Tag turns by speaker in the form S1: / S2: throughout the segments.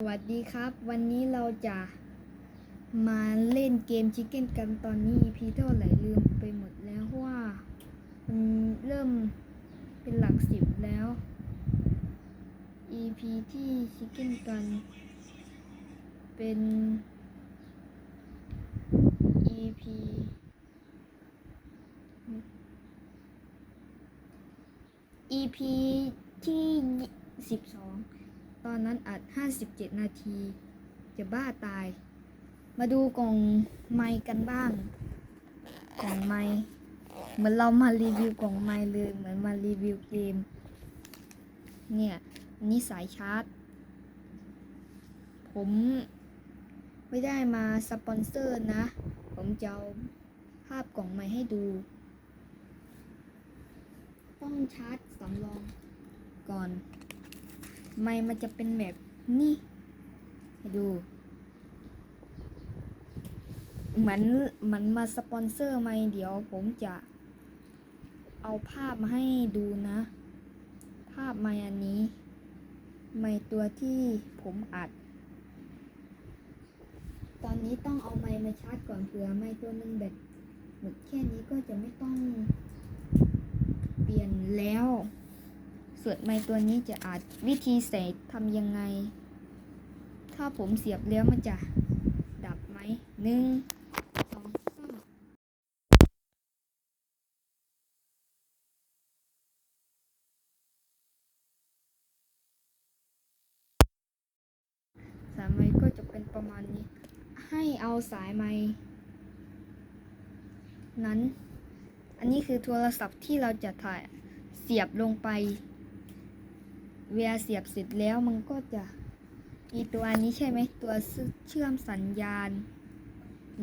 S1: สวัสดีครับ วันนี้เราจะมาเล่นเกมชิคเก้นกันตอนนี้ EP เท่าไหร่ลืมไปหมดแล้วเพราะว่ามันเริ่มเป็นหลักสิบแล้ว EP ที่ชิคเก้นกัน เป็น EP EP ที่สิบสอง ตอนนั้นอัด 57 นาที จะบ้าตาย มาดูกล่องไม้กันบ้าง กล่องไม้เหมือนเรามารีวิวกล่องไม้เลย เหมือนมารีวิวเกม เนี่ยนนี่สายชาร์จ ผมไม่ได้มาสปอนเซอร์นะ ผมจะเอาภาพกล่องไม้ให้ดู ต้องชาร์จสำรองก่อน ไม้มันจะเป็นแบบนี่ให้ดู เหมือนเหมันมาสปอนเซอร์ไม้เดี๋ยวผมจะเอาภาพมาให้ดูนะ ภาพไม้อันนี้ไม้ตัวที่ผมอัด ตอนนี้ต้องเอาไม้มาชาร์จก่อนเผื่อไม้ตัวหนึงแบตหมดแค่นี้ก็จะไม่ต้องเปลี่ยนแล้ว ส่วนไม้ตัวนี้จะอาจวิธีใส่ทำยังไง ถ้าผมเสียบแล้วมันจะดับไหมหนึ่งสองสามสายไม้ก็จะเป็นประมาณนี้ ให้เอาสายไม้นั้น อันนี้คือโทรศัพท์ที่เราจะถ่ายเสียบลงไป เวลาเสียบเสร็จแล้วมันก็จะมีตัวนนี้ใช่ไหมตัวเชื่อมสัญญาณ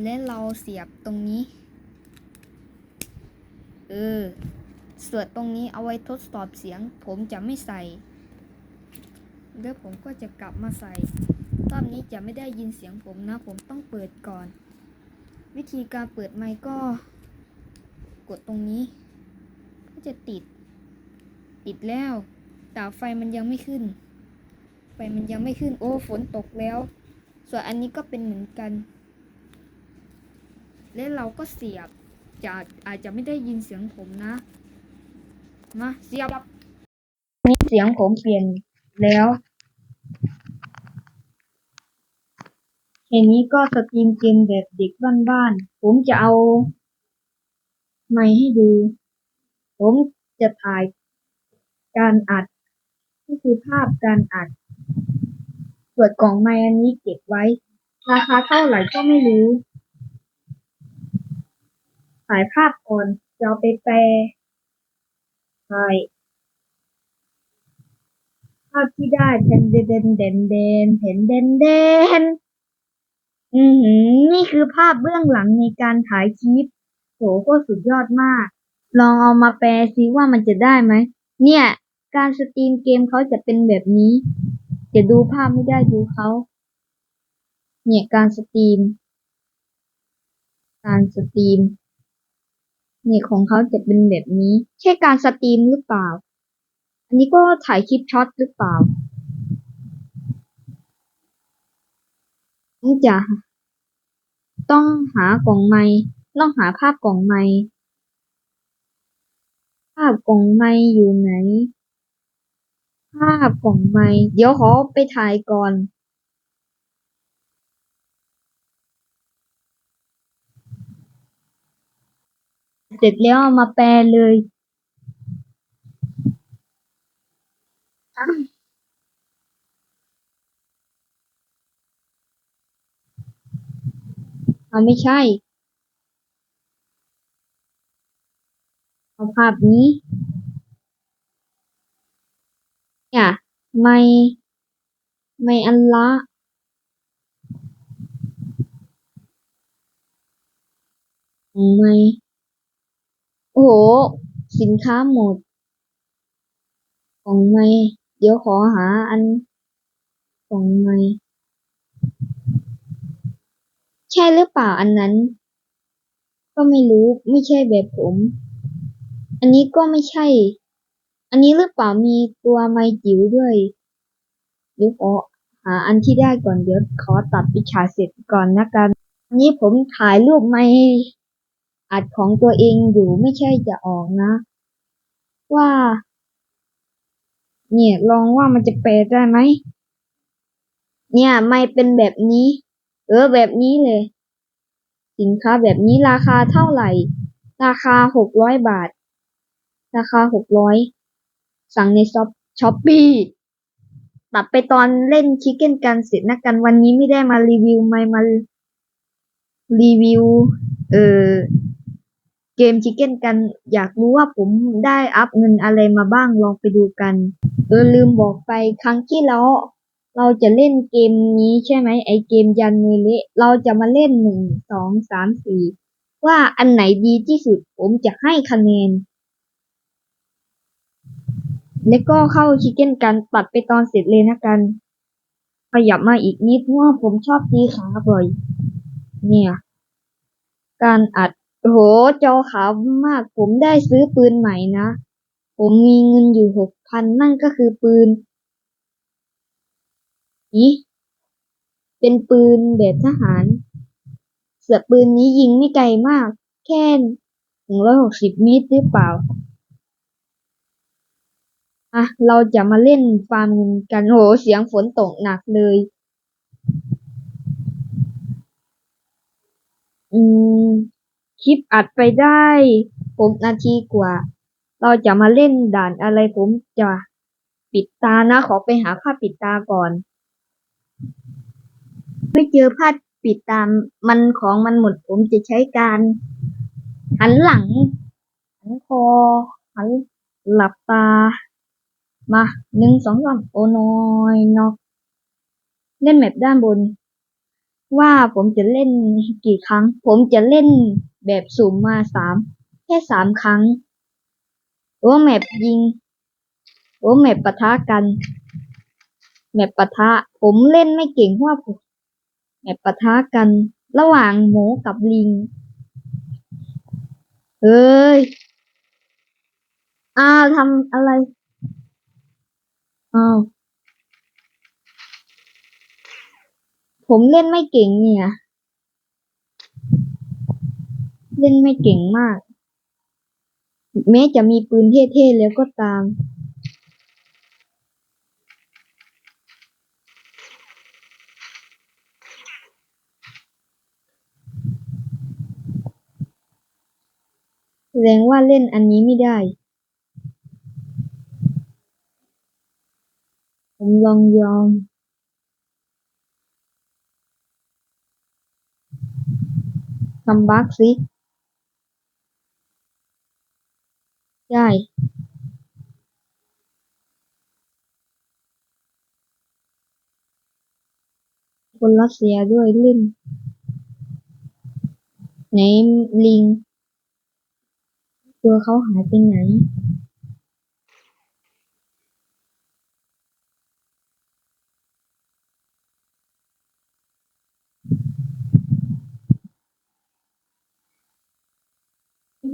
S1: และเราเสียบตรงนี้ เออส่วนตรงนี้เอาไว้ทดสอบเสียง ผมจะไม่ใส่แล้วผมก็จะกลับมาใส่รอบนี้จะไม่ได้ยินเสียงผมนะ ผมต้องเปิดก่อน วิธีการเปิดไมค์ก็ กดตรงนี้ ก็จะติด ติดแล้ว แต่ไฟมันยังไม่ขึ้น ไฟมันยังไม่ขึ้น โอ้ฝนตกแล้ว ส่วนอันนี้ก็เป็นเหมือนกัน และเราก็เสียบจะอาจจะไม่ได้ยินเสียงผมนะ มาเสียบนี่เสียงผมเปลี่ยนแล้วเห็นนี้ก็สตรีมเกมแบบเด็กบ้านๆ ผมจะเอา ไมค์ให้ดู ผมจะถ่ายการอัด นี่คือภาพการอัดส่วนกล่องไมค์อันนี้เก็บไว้ ราคาเท่าไหร่ก็ไม่รู้ถ่ายภาพก่อนจะเอาไปแปลถ่ายภาพที่ได้เดนเดนเดนเดนเดนเห็นเดนเดนอือหือนี่คือภาพเบื้องหลังในการถ่ายคลิปโหโคตรสุดยอดมาก ลองเอามาแปลซิว่ามันจะได้ไหม เนี่ย การสตรีมเกมเขาจะเป็นแบบนี้ จะดูภาพไม่ได้ดูเขา เนี่ยการสตรีม การสตรีม เนี่ยของเขาจะเป็นแบบนี้ ใช่การสตรีมหรือเปล่า อันนี้ก็ถ่ายคลิปช็อตหรือเปล่านี่จะต้องหากล่องไม้ต้องหาภาพกล่องไม้ภาพกล่องไม้อยู่ไหน ภาพกล่องไม้เดี๋ยวขอไปถ่ายก่อนเสร็จแล้วเอามาแปลเลยเอาไม่ใช่ เอาภาพนี้ เนี่ยไม่ไม่อันละไม่โอ้โห สินค้าหมด ของไม่ เดี๋ยวขอหาอัน ของไม่ ใช่หรือเปล่าอันนั้น ก็ไม่รู้ ไม่ใช่แบบผม อันนี้ก็ไม่ใช่ อันนี้หรือเปล่า มีตัวไม้จิ๋วด้วย เดี๋ยวขอหหาอันที่ได้ก่อน เดี๋ยวขอตัดปิชาเสร็จก่อนนะกันอันนี้ผมถ่ายรูปไม่อัดของตัวเองอยู่ไม่ใช่จะออกนะ ว่า เนี่ยลองว่ามันจะแปลได้ไหม เนี่ยไม่เป็นแบบนี้ เออแบบนี้เลย สินค้าแบบนี้ราคาเท่าไหร่ ราคาหกร้อยบาท ราคาหกร้อย สั่งในช็อปช้อปปี้ตัดไปตอนเล่นชิคเก้นกันเสร็จนะกันวันนี้ไม่ได้มารีวิวไม่มารีวิว เออเกมชิคเก้นกัน อยากรู้ว่าผมได้อัพเงินอะไรมาบ้างลองไปดูกัน เออลืมบอกไปครั้งที่แล้วเราจะเล่นเกมนี้ใช่ไหมไอเกมยันเมเละเราจะมาเล่นหนึ่งสองสามสี่ว่าอันไหนดีที่สุดผมจะให้คะแนน แล้วก็เข้าชิคเก้นกันตัดไปตอนเสร็จเลยนะกัน ขยับมาอีกนิดเพราะว่าผมชอบตีขาบ่อย เนี่ย การอัดโอ้โหจอขาวมาก ผมได้ซื้อปืนใหม่นะ ผมมีเงินอยู่หกพันนั่นก็คือปืนอีเป็นปืนแบบทหาร เสือปืนนี้ยิงไม่ไกลมาก แค่หนึ่งร้อยหกสิบเมตรหรือเปล่า อะ เราจะมาเล่นฟาร์มกันโหเสียงฝนตกหนักเลย อืม คลิปอัดไปได้หกนาทีกว่า เราจะมาเล่นด่านอะไรผมจะปิดตานะ ขอไปหาผ้าปิดตาก่อน ไม่เจอผ้าปิดตามันของมันหมดผมจะใช้การ หันหลัง หันคอหันหลับตา มาหนึ่งสองสามโอ้น้อยนอก เล่นแมปด้านบน ว่าผมจะเล่นกี่ครั้ง ผมจะเล่นแบบสุ่มมาสามแค่สามครั้งโอ้แมปยิงโอ้แมปปะทะกัน แมปปะทะ ผมเล่นไม่เก่งเพราะผมแมปปะทะกัน ระหว่างหมูกับลิงเฮ้ยอ้าทำอะไร อ้าว ผมเล่นไม่เก่งเนี่ย เล่นไม่เก่งมาก แม้จะมีปืนเท่ๆแล้วก็ตาม แสดงว่าเล่นอันนี้ไม่ได้ ผมลองยอมทำบักสิ ได้ คนรัสเซียด้วยเล่นไหนลิง ตัวเขาหายไปไหน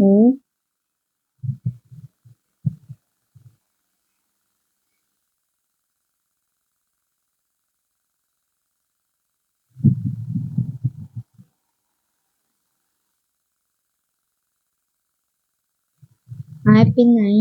S1: โหหาย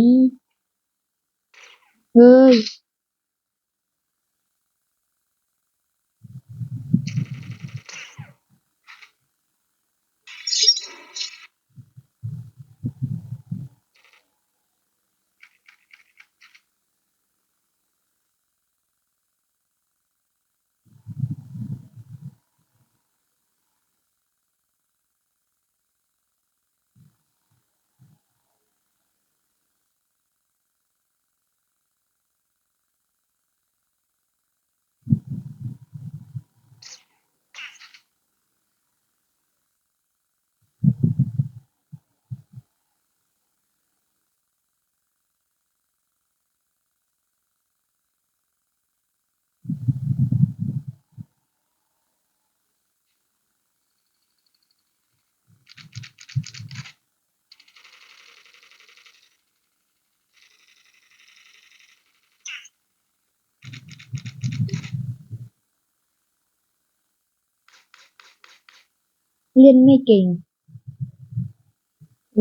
S1: เล่
S2: นไม่เก่ง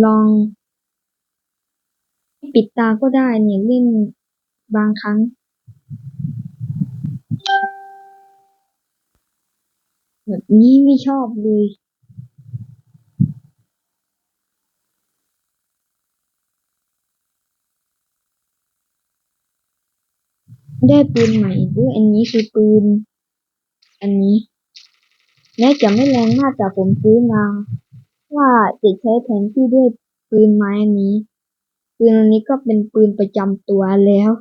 S2: ลอง ปิดตาก็ได้เนี่ยเล่นบางครั้ง แบบนี้ไม่ชอบเลยได้ปืนใหม่ด้วยอันนี้คือปืน อันนี้ แม้จะไม่แรงมากแต่ผมซื้อมา ว่าจะใช้แทนที่ด้วยปืนไม้นี้ ปืนอันนี้ก็เป็นปืนประจำตัวแล้ว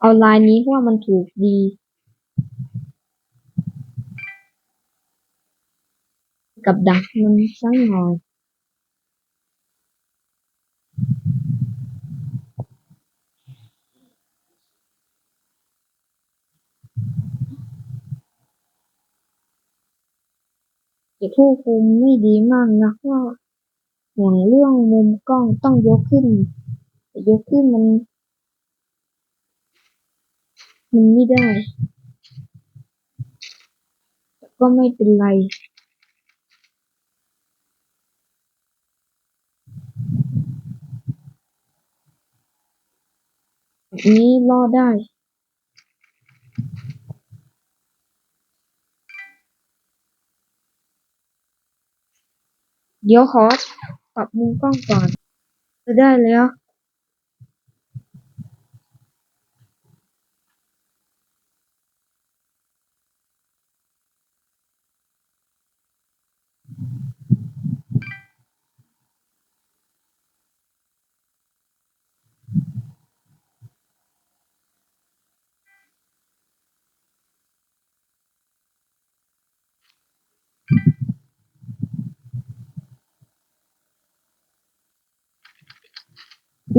S2: เอาลายนี้เพราะว่ามันถูกดีกับดักมันสักหน่อย แต่ผู้คุมไม่ดีมากนะว่าห่วงเรื่องมุมกล้องต้องยกขึ้นแต่ยกขึ้นมัน มันไม่ได้แต่ก็ไม่เป็นไรแบบนี้รอดได้ เดี๋ยวขอปรับมุมกล้องก่อน จะได้แล้ว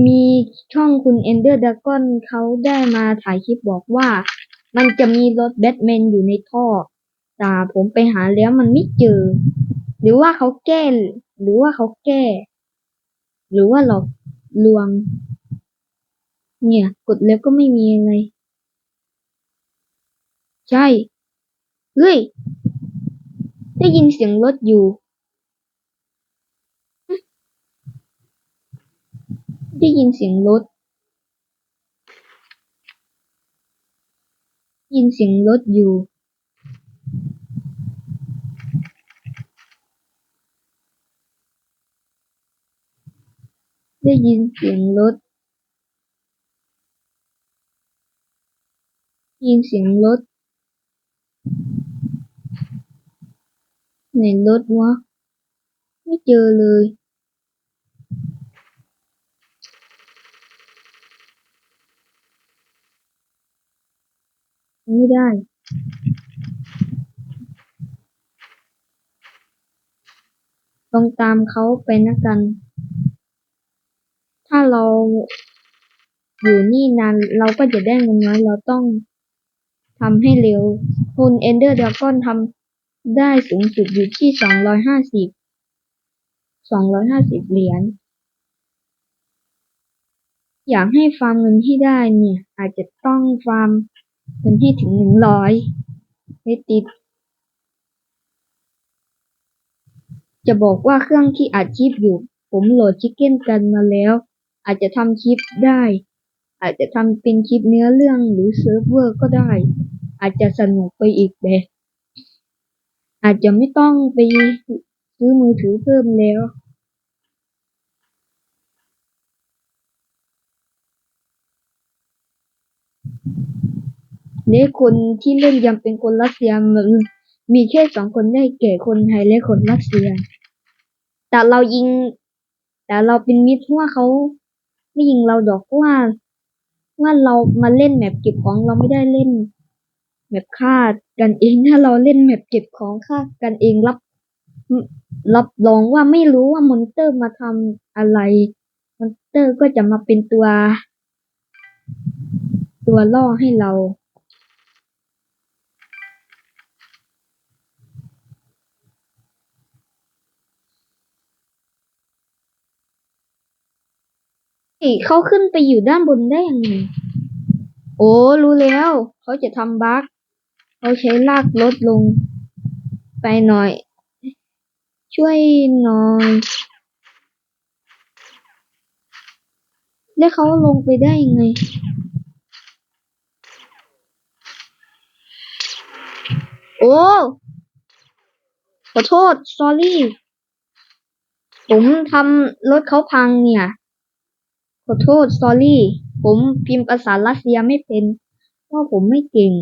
S2: มีช่องคุณเอนเดอร์ดากอนเขาได้มาถ่ายคลิปบอกว่า มันจะมีรถแบทแมนอยู่ในท่อ แต่ผมไปหาแล้วมันไม่เจอ หรือว่าเขาแก้ หรือว่าเขาแก้ หรือว่าหลอกลวง เนี่ย กดแล้วก็ไม่มีอะไร ใช่ เฮ้ย ได้ยินเสียงรถอยู่ ได้ยินเสียงรถได้ยินเสียงรถอยู่ ได้ยินเสียงรถได้ยินเสียงรถไหนรถวะ ไม่เจอเลย ไม่ได้ ต้องตามเขาไปนะกัน ถ้าเราอยู่นี่นานเราก็จะได้เงินน้อยเราต้องทำให้เร็วคุณเอนเดอร์ด a กอนทำได้สูงสุดอยู่ที่สองร้อยห้าสิบสองร้อยห้าสิบเหรียญอยากให้ฟาร์มเงินที่ได้เนี่ย อาจจะต้องฟาร์ม เงินให้ถึงหนึ่งร้อยให้ติด จะบอกว่าเครื่องที่อัดคลิปอยู่ ผมโหลดชิคเก้นกันมาแล้ว อาจจะทำคลิปได้ อาจจะทำเป็นคลิปเนื้อเรื่องหรือเซิร์ฟเวอร์ก็ได้ อาจจะสนุกไปอีกแบบอาจจะไม่ต้องไปซื้อมือถือเพิ่มแล้ว เด็กคนที่เล่นยังเป็นคนรัสเซียมันมีแค่สองคนได้แก่คนไทยและคนรัสเซีย แต่เรายิง แต่เราเป็นมิตรเพราะว่าเขาไม่ยิงเราดอกเพราะว่าว่าเรามาเล่นแมปเก็บของเราไม่ได้เล่นแมปฆ่ากันเองถ้าเราเล่นแมปเก็บของฆ่ากันเองรับ รับรองว่าไม่รู้ว่ามอนเตอร์มาทำอะไร มอนเตอร์ก็จะมาเป็นตัว ตัวล่อให้เรา เขาขึ้นไปอยู่ด้านบนได้ยังไง โอ้รู้แล้ว เขาจะทำบั๊กเขาใช้ลากรถลง ไปหน่อย ช่วยหน่อยแล้วเขาลงไปได้ยังไง โอ้ขอโทษ sorry ผมทำรถเขาพังเนี่ย ขอโทษ sorry ผมพิมพ์ภาษารัสเซียไม่เป็นเพราะผมไม่เก่ง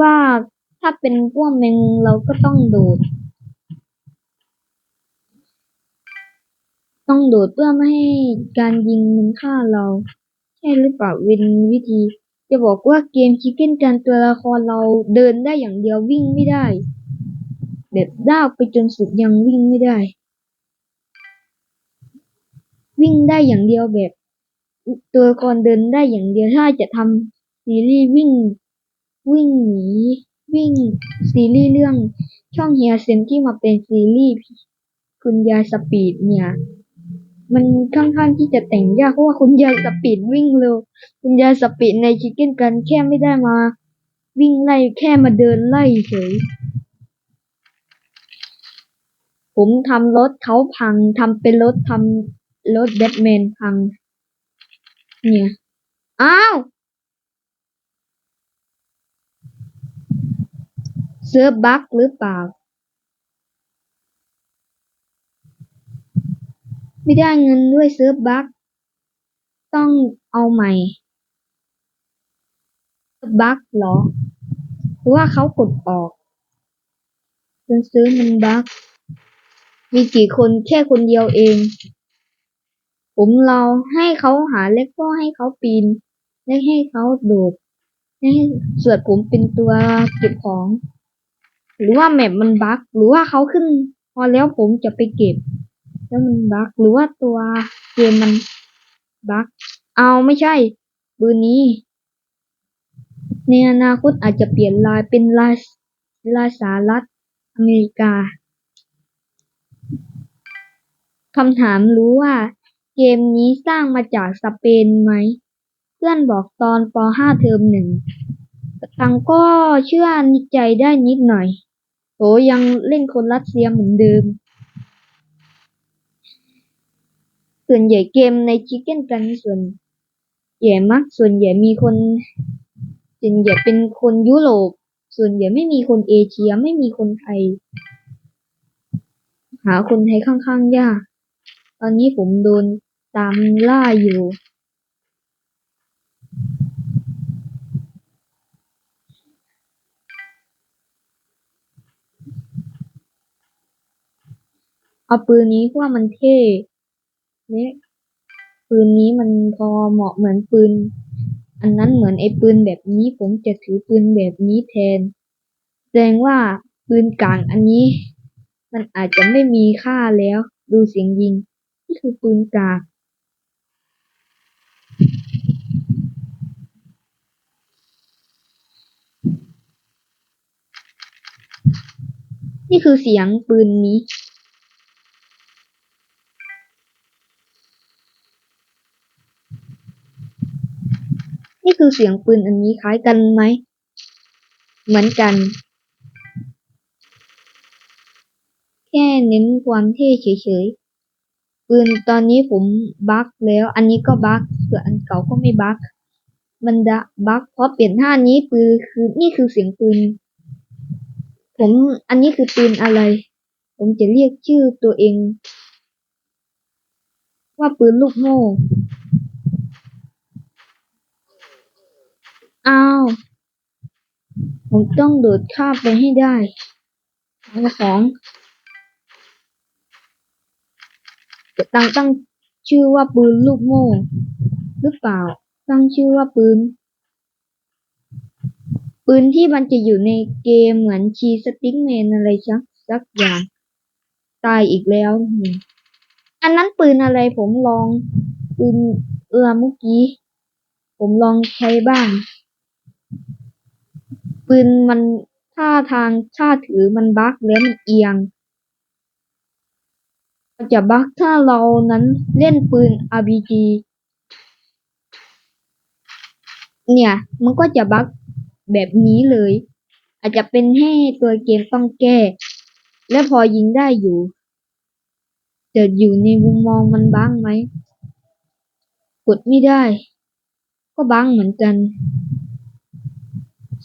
S2: ว่าถ้าเป็นพวกแมงเราก็ต้องโดดต้องโดดเพื่อไม่ให้การยิงมันฆ่าเรา ใช่หรือเปล่าเป็นวิธี จะบอกว่าเกมชิคเก้นการตัวละครเราเดินได้อย่างเดียววิ่งไม่ได้ แบบด้าวไปจนสุดยังวิ่งไม่ได้ วิ่งได้อย่างเดียวแบบ ตัวละครเดินได้อย่างเดียวถ้าจะทำซีรีส์วิ่ง วิ่งหนีวิ่งซีรีส์เรื่องช่องเฮียเซนที่มาเป็นซีรีส์คุณยายสปีดเนี่ย มันค่อนข้างที่จะแต่งยากเพราะว่าคุณยายสปีดวิ่งเร็วคุณยายสปีดในชิคเก้นกันแค่ไม่ได้มา วิ่งไล่แค่มาเดินไล่เฉย ผมทำรถเขาพังทำเป็นรถทำรถแบทแมนพัง เนี่ย อ้าวเซิร์ฟบักหรือเปล่า ไม่ได้เงินด้วยเซิร์ฟบักต้องเอาใหม่บักเหรอ หรือว่าเขากดออกจนซื้อมันบั๊ก มีกี่คนแค่คนเดียวเอง ผมเราให้เขาหาเล็กก็ให้เขาปีน และให้เขาโดดให้ส่วนผมเป็นตัวเก็บของ หรือว่าแมปมันบั๊กหรือว่าเขาขึ้น พอแล้วผมจะไปเก็บ แล้วมันบั๊กหรือว่าตัวเกมมันบั๊กเอาไม่ใช่ปืนนี้ ในอนาคตอาจจะเปลี่ยนลายเป็นลายลายสหรัฐอเมริกา คำถามรู้ว่า เกมนี้สร้างมาจากสเปนไหม เพื่อนบอกตอนป .5 เทอมหนึ่งตังก็เชื่อนิดใจได้นิดหน่อยโหยังเล่นคนรัสเซียเหมือนเดิม ส่วนใหญ่เกมในชิคเก้นกันส่วนใหญ่มัก ส่วนใหญ่มีคนส่วนใหญ่เป็นคนยุโรป ส่วนใหญ่ไม่มีคนเอเชียไม่มีคนไทย หาคนไทยค่อนข้างยาก ตอนนี้ผมโดนตามล่าอยู่ เอาปืนนี้เพราะว่ามันเท่เนี่ยปืนนี้มันพอเหมาะเหมือนปืน อันนั้นเหมือนไอ้ปืนแบบนี้ ผมจะถือปืนแบบนี้แทน แสดงว่าปืนกลางอันนี้ มันอาจจะไม่มีค่าแล้ว ดูเสียงยิง นี่คือปืนกางนี่คือเสียงปืนนี้ นี่คือเสียงปืนอันนี้คล้ายกันไหม เหมือนกัน แค่เน้นความเท่เฉยๆ ปืนตอนนี้ผมบั๊กแล้ว อันนี้ก็บั๊กส่วนอันเก่าก็ไม่บั๊กมันดะบั๊กเพราะเปลี่ยนท่านี้ปืนคือนี่คือเสียงปืน ผมอันนี้คือปืนอะไร ผมจะเรียกชื่อตัวเอง ว่าปืนลูกโม่อ้าวผมต้องโดดข้ามไปให้ได้เอาของจะ ตั้งตั้งชื่อว่าปืนลูกโม่หรือเปล่า ตั้งชื่อว่าปืน ปืนที่มันจะอยู่ในเกมเหมือนชีสติ๊กแมนอะไรสักสักอย่าง ตายอีกแล้วอันนั้นปืนอะไรผมลอง ปืนเอือเมื่อกี้ ผมลองใช้บ้าง ปืนมันท่าทางท่าถือมันบั๊กแล้วมันเอียง จะบั๊กถ้าเรานั้นเล่นปืน RPG เนี่ย มันก็จะบั๊กแบบนี้เลย อาจจะเป็นให้ตัวเกมต้องแก้ และพอยิงได้อยู่แต่อยู่ในมุมมองมันบั๊กไหม กดไม่ได้ ก็บั๊กเหมือนกัน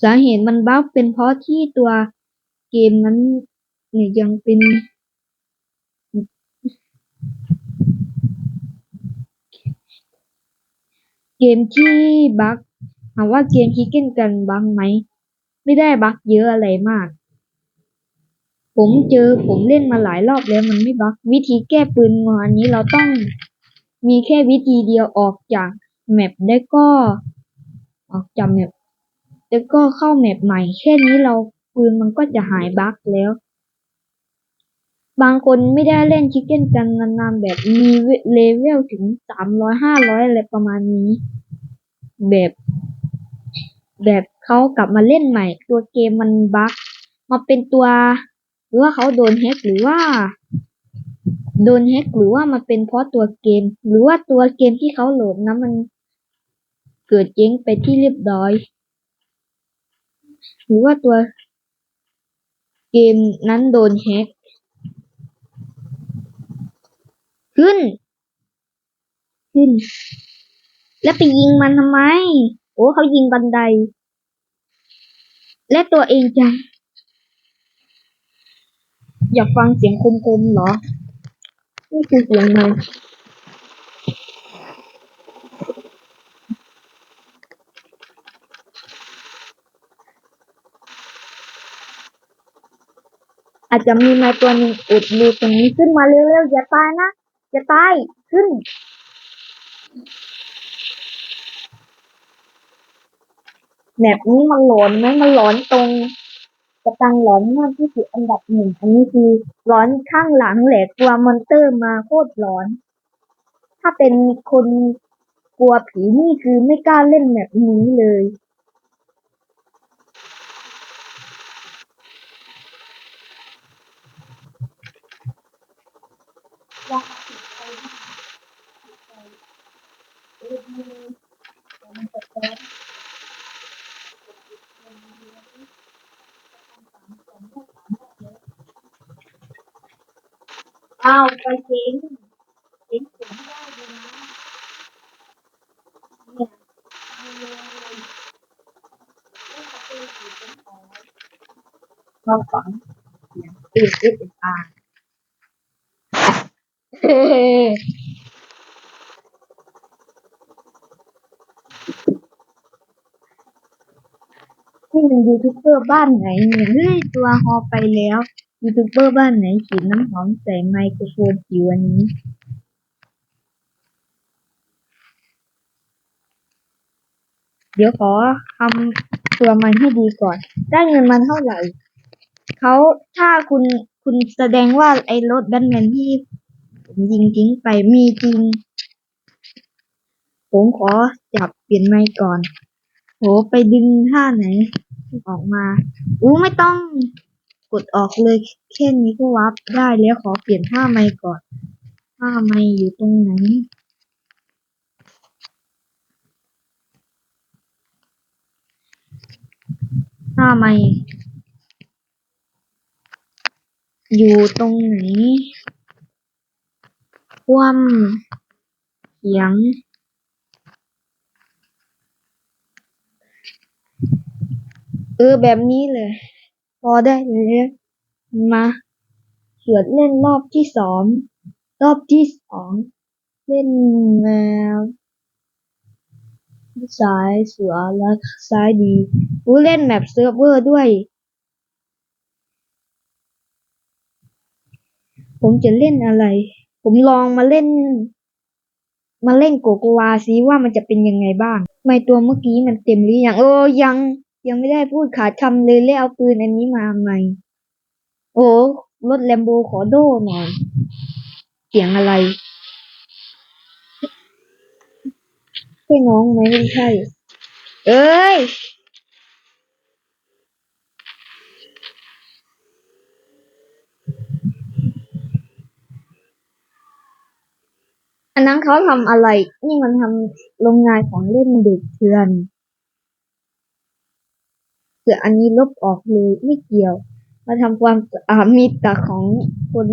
S2: สาเหตุมันบั๊กเป็นเพราะที่ตัวเกมนั้นเนี่ยยังเป็น เกมที่บั๊กถามว่าเกมคิกเก้นกันบั๊กไหม ไม่ได้บั๊กเยอะอะไรมาก ผมเจอผมเล่นมาหลายรอบแล้วมันไม่บั๊กวิธีแก้ปืนงอนนี้เราต้องมีแค่วิธีเดียวออกจากแมปได้ก็ออกจากแมปแล้วก็เข้าแมปใหม่ แค่นี้เราปืนมันก็จะหายบั๊กแล้ว บางคนไม่ได้เล่นชิคเก้นกันนานๆแบบมีเลเวลถึงสามร้อยห้าร้อยอะไรประมาณนี้ แบบ แบบเขากลับมาเล่นใหม่ ตัวเกมมันบั๊กมาเป็นตัว หรือว่าเขาโดนแฮกหรือว่า โดนแฮกหรือว่ามันเป็นเพราะตัวเกม หรือว่าตัวเกมที่เขาโหลดนะมัน เกิดเจ๊งไปที่เรียบร้อย หรือว่าตัวเกมนั้นโดนแฮก ขึ้น ขึ้น แล้วไปยิงมันทำไม โอ้เขายิงบันได และตัวเองจะอยากฟังเสียงคมๆเหรอ นี่คือเสียงมันอาจจะมีมาตัวหนึ่งอุดรูตรงนี้ขึ้นมาเร็วๆอย่าตายนะ อย่าตาย ขึ้นแบบนี้มันหลอนไหมมันหลอนตรงกระตังหลอนมากที่สุดอันดับหนึ่งอันนี้คือหลอนข้างหลังแหละกลัวมอนเตอร์มาโคตรหลอน ถ้าเป็นคนกลัวผีนี่คือไม่กล้าเล่นแบบนี้เลย อ้าว ไปเจ๊งเจ๊งเสียงได้เลยนะเนี่ยความฝันตื่นเต้นอ่าเฮ้นี่มันยูทูบเบอร์บ้านไหนเนี่ยเฮ้ยตัวฮอไปแล้ว ยูทูบเบอร์บ้านไหนฉีดน้ำหอมใส่ไมโครโฟนจิ๋วอันนี้เดี๋ยวขอทำตัวมันให้ดีก่อน ได้เงินมันเท่าไหร่ เขาถ้าคุณคุณแสดงว่าไอ้รถแบทแมนที่ผมยิงทิ้งไปมีจริง ผมขอจับเปลี่ยนไมค์ก่อน โห ไปดึงท่าไหน ออกมา อู้ไม่ต้อง ดออกเลย แค่นี้ก็วับได้แล้วขอเปลี่ยนท่าไมค์ก่อนท่าไมค์อยู่ตรงไหนท่าไมค์อยู่ตรงไหนความเสียงเออแบบนี้เลย พอได้เลยมาเฉือดเล่นรอบที่สองรอบที่สองเล่นแนวซ้ายเสือและซ้ายดีผู้เล่นแมปเซิร์ฟเวอร์ด้วย ผมจะเล่นอะไร ผมลองมาเล่น มาเล่นโกโกวาซิว่ามันจะเป็นยังไงบ้าง ไม่ตัวเมื่อกี้มันเต็มหรือยังโอ้ยัง ยังไม่ได้พูดขาดคำเลยแล้วเอาปืนอันนี้มาใหม่ โอ้รถแลมโบขอโดหน่อย เสียงอะไรใช่น้องไหมไม่ใช่ เอ้ยอันนั้นเขาทำอะไร นี่มันทำโรงงานของเล่นเด็กเถื่อน ส่วนอันนี้ลบออกเลยไม่เกี่ยว มาทำความอามีต่ของคน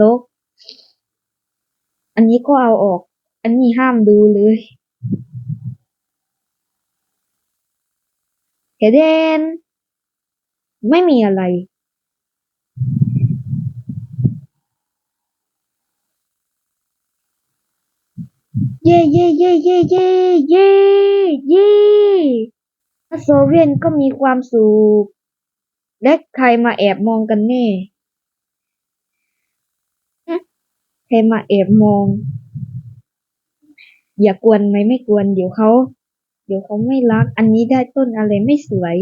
S2: ลกอันนี้ก็เอาออก อันนี้ห้ามดูเลยเฮเดนไม่มีอะไร เย่เย่เย่เย่เย่เย่เย่ โซเวียนก็มีความสุข และใครมาแอบมองกันแน่ ใครมาแอบมอง อย่ากวนไหมไม่กวน เดี๋ยวเขา เดี๋ยวเขาไม่รัก อันนี้ได้ต้นอะไรไม่สวย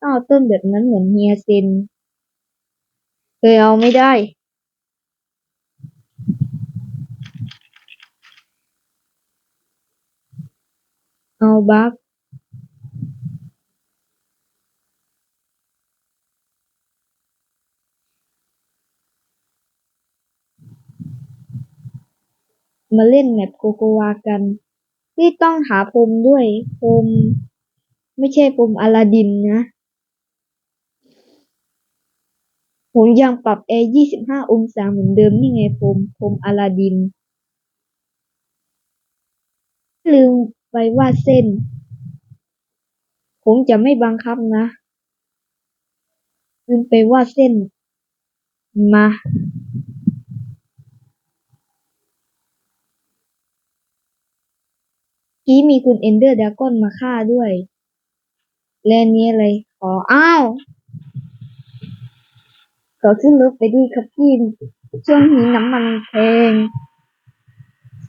S2: ต้องเอาต้นแบบนั้นเหมือนเฮียเซนเคยเอาไม่ได้เอาบัฟ มาเล่นแมปโกโกวากันที่ต้องหาพรมด้วยพรมไม่ใช่พรมอลาดินนะ ผมยังปรับแอร์25องศาเหมือนเดิมนี่ไงพรมพรมอลาดิน ลืมไปว่าดเส้น ผมจะไม่บังคับนะ ลืมไปว่าดเส้น มา กี้มีคุณเอนเดอร์ดากอนมาฆ่าด้วย แลนนี้อะไรขออ้าวขอขึ้นรถไปด้วยครับพี่ ช่วงนี้น้ำมันแพง